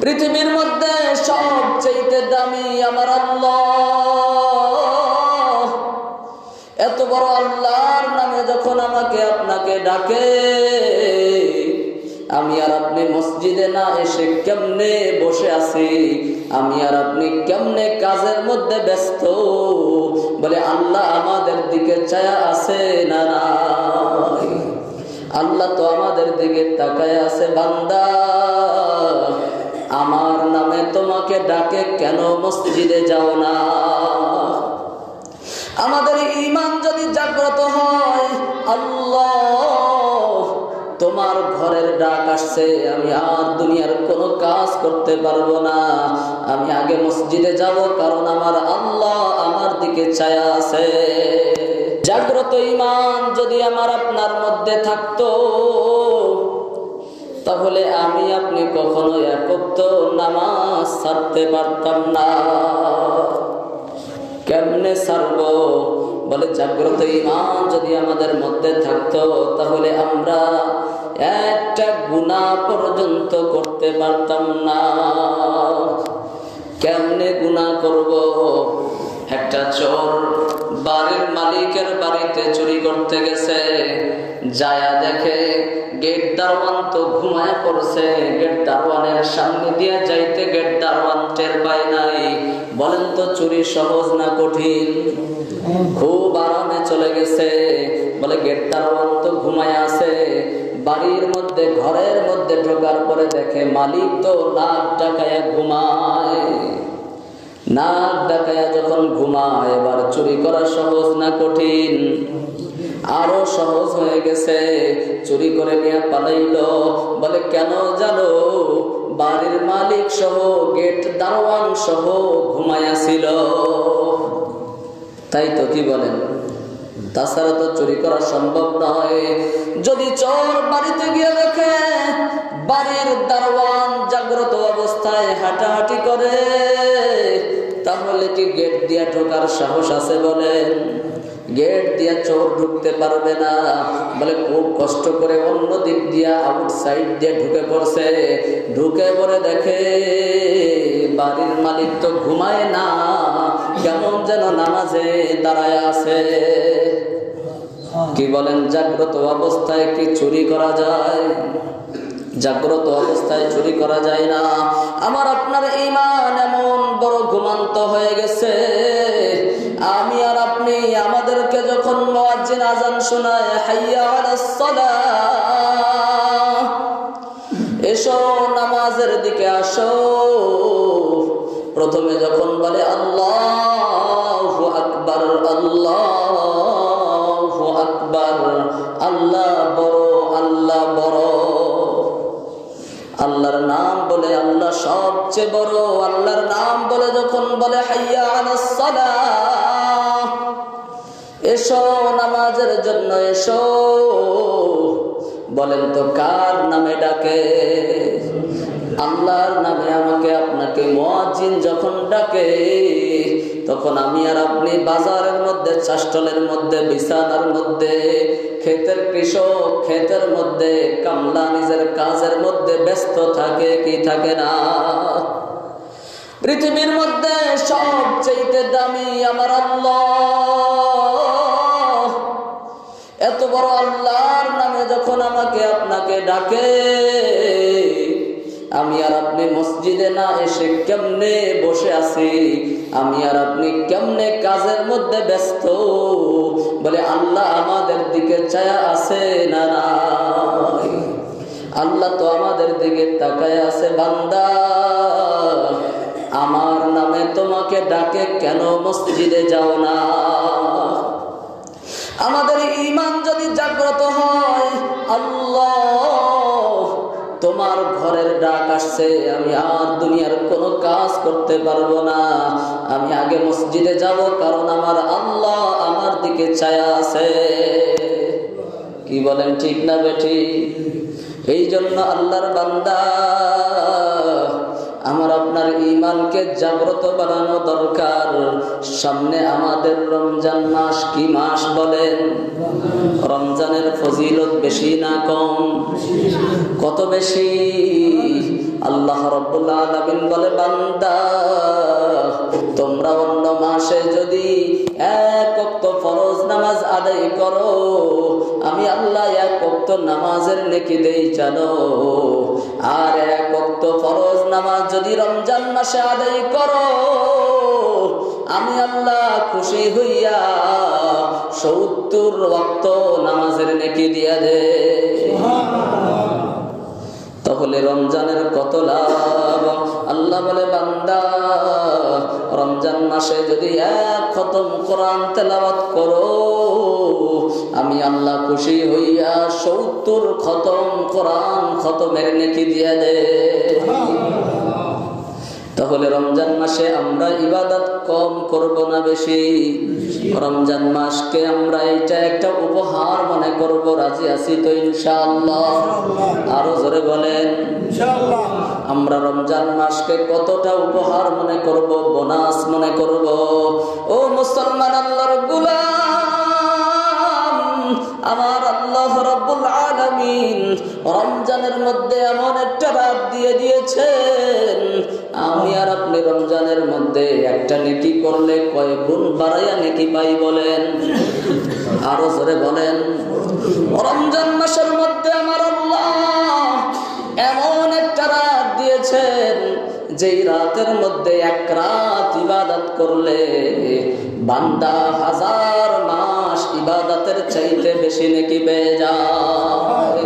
পৃথিবীর মধ্যে সবচেয়ে দামি আমার আল্লাহ। এত বড় আল্লাহর নামে যখন আমাকে আপনাকে ডাকে, আমি আর আপনি মসজিদে না এসে কেমনে বসে আছি? আমি আর আপনি কেমনে কাজের মধ্যে ব্যস্ত? বলে, আল্লাহ আমাদের দিকে চায়া আছে না আল্লাহ তো আমাদের দিকে তাকায় আছে, বান্দা। আমার নামে তোমাকে ডাকে কেন মসজিদে যাও না? আমাদের ইমান যদি জাগ্রত হয়, আল্লাহ তোমার ঘরের ডাক আসছে। আমি আর দুনিয়ার কোনো কাজ করতে পারব না। আমি আগে মসজিদে যাব, কারণ আমার আল্লাহ আমার দিকে ছায়া আছে। জাগ্রত ইমান যদি আমার আপনার মধ্যে থাকতো তাহলে আমি আপনি কখনো একত্র নামাজ ছাড়তে পারতাম না। কেমনে ছাড়বো? বলে, জাগ্রত ইমান যদি আমাদের মধ্যে থাকতো, তাহলে আমরা একটা গুণা পর্যন্ত করতে পারতাম না। কেমনে গুণা করব? একটা চোর বাড়ির মালিকের বাড়িতে চুরি করতে গেছে। যায়া দেখে গেট দারওয়ান তো ঘুমায় পড়ছে। গেট দারওয়ানের সামনে দিয়ে যাইতে গেট দারওয়ান টের পায় নাই। বলেন তো, চুরি সহজ না কঠিন? খুব আরামে চলে গেছে। বলে, গেট দারওয়ান তো ঘুমায় আছে। বাড়ির মধ্যে, ঘরের মধ্যে ঢোকার পরে দেখে মালিক তো নাক টাকায় ঘুমায়। নাক ডাকায়া যখন ঘুমায়, এবার চুরি করা সহজ না কঠিন? আরও সহজ হয়ে গেছে। চুরি করে নিয়ে পালাইল। বলে, কেন জানো? বাড়ির মালিক সহ, গেট দারওয়ান সহ ঘুমাইয়াছিল তাই তো কি বলেন? তাছাড়া তো চুরি করা সম্ভব নয়। যদি চোর বাড়িতে গিয়ে দেখে বাড়ির দারোয়ান জাগ্রত অবস্থায় হাঁটাহাঁটি করে, তাহলে কি গেট দিয়া ঢোকার সাহস আছে বলেন? গেট দিয়া চোর ঢুকতে পারবে না। বলে, খুব কষ্ট করে অন্য দিক দিয়া আউটসাইড দিয়ে ঢুকে পড়ছে। ঢুকে পড়ে দেখে বাড়ির মালিক তো ঘুমায় না, কেমন যেন নামাজে দাঁড়ায় আছে। কি বলেন, জাগ্রত অবস্থায় কি চুরি করা যায়? জাগ্রত অবস্থায় চুরি করা যায় না। আমার আপনার ইমান এমন বড় ঘুমান্ত হয়ে গেছে। আমি আর আপনি আমাদেরকে যখন মুয়াজ্জিন আজান শোনায়, হাইয়া এসো নামাজের দিকে আসো। প্রথমে যখন বলে, আল্লাহ আকবার আল্লাহ আকবার, আল্লাহ বলে আল্লাহ সবচেয়ে বড়, আল্লাহর নাম বলে যখন বলে, হাইয়া এসো নামাজের জন্য এসো বলেন তো কার নামে ডাকে? আল্লাহর নামে আমাকে আপনাকে মজিন যখন ডাকে তখন আমি আর আপনি বাজারের মধ্যে, চাষ্টলের মধ্যে, বিছানার মধ্যে, ক্ষেতের কৃষক, ক্ষেতের মধ্যে, কামলা নিজের কাজের মধ্যে ব্যস্ত থাকে কি থাকে না? পৃথিবীর মধ্যে সবচেয়ে দামি আমার আল্লাহ। এত বড় আল্লাহর নামে যখন আমাকে আপনাকে ডাকে আমি আর আপনি মসজিদে না এসে কেমনে বসে আছি? আমি আর আপনি কেমনে কাজের মধ্যে ব্যস্ত? বলে, আল্লাহ আমাদের দিকে চায়া আছে না আল্লাহ তো আমাদের দিকে তাকায় আছে, বান্দা, আমার নামে তোমাকে ডাকে কেন মসজিদে যাও না? আমাদের ইমান যদি জাগ্রত হয়, আল্লাহ তোমার ঘরের ডাক আসছে, আমি আর দুনিয়ার কোনো কাজ করতে পারব না। আমি আগে মসজিদে যাব, কারণ আমার আল্লাহ আমার দিকে ছায়া আছে। কি বলেন, ঠিক না বেঠি? এই জন্য আল্লাহর বান্দা আপনার ইমানকে জাগ্রত বানানো দরকার। সামনে আমাদের রমজান মাস কি মাস বলেন? রমজানের ফজিলত বেশি না কম? কত বেশি? আল্লাহ রব্বুল বলে, বান্দা, তোমরা অন্য মাসে যদি এক অক্ত ফরজ নামাজ আদায় করো, আমি আল্লাহ এক অক্ত নামাজের নেকি দেই জানো আর এক অক্ত ফরজ নামাজ যদি রমজান মাসে আদায় করো, আমি আল্লাহ খুশি হইয়া সত্তর রক্ত নামাজের নেকি দিয়া দে। তাহলে রমজানের কত লাভ? আল্লাহ বলে, বান্দা, রমজান মাসে যদি এক খতম কোরআন তেলাওয়াত করো আমি আল্লাহ খুশি হইয়া সত্তর খতম কোরআন খতমের নেকি দিয়া দে। তাহলে রমজান মাসে আমরা ইবাদত কম করব না বেশি? রমজান মাসকে আমরা এটা একটা উপহার মনে করব রাজি আছি তো ইনশাআল্লাহ? আরও জোরে বলেন। আমরা রমজান মাসকে কতটা উপহার মনে করব বোনাস মনে করব? মধ্যে এমন একটা রাত দিয়ে দিয়েছেন, আমি আর আপনি রমজানের মধ্যে একটা নেকি করলে কয় গুণ বাড়াইয়া নেকি পাই বলেন? আরও জোরে বলেন। রমজান মাসের মধ্যে আমার এমন একটা রাত দিয়েছেন, যেই রাতের মধ্যে এক রাত ইবাদত করলে বান্দা হাজার মাস ইবাদতের চাইতে বেশি নাকি পেয়ে যায়।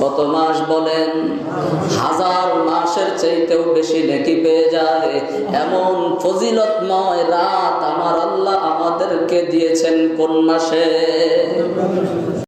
কত মাস বলেন, হাজার মাসের চাইতেও বেশি নেকি পেয়ে যায়। এমন ফজিলতময় রাত আমার আল্লাহ আমাদেরকে দিয়েছেন কোন মাসে?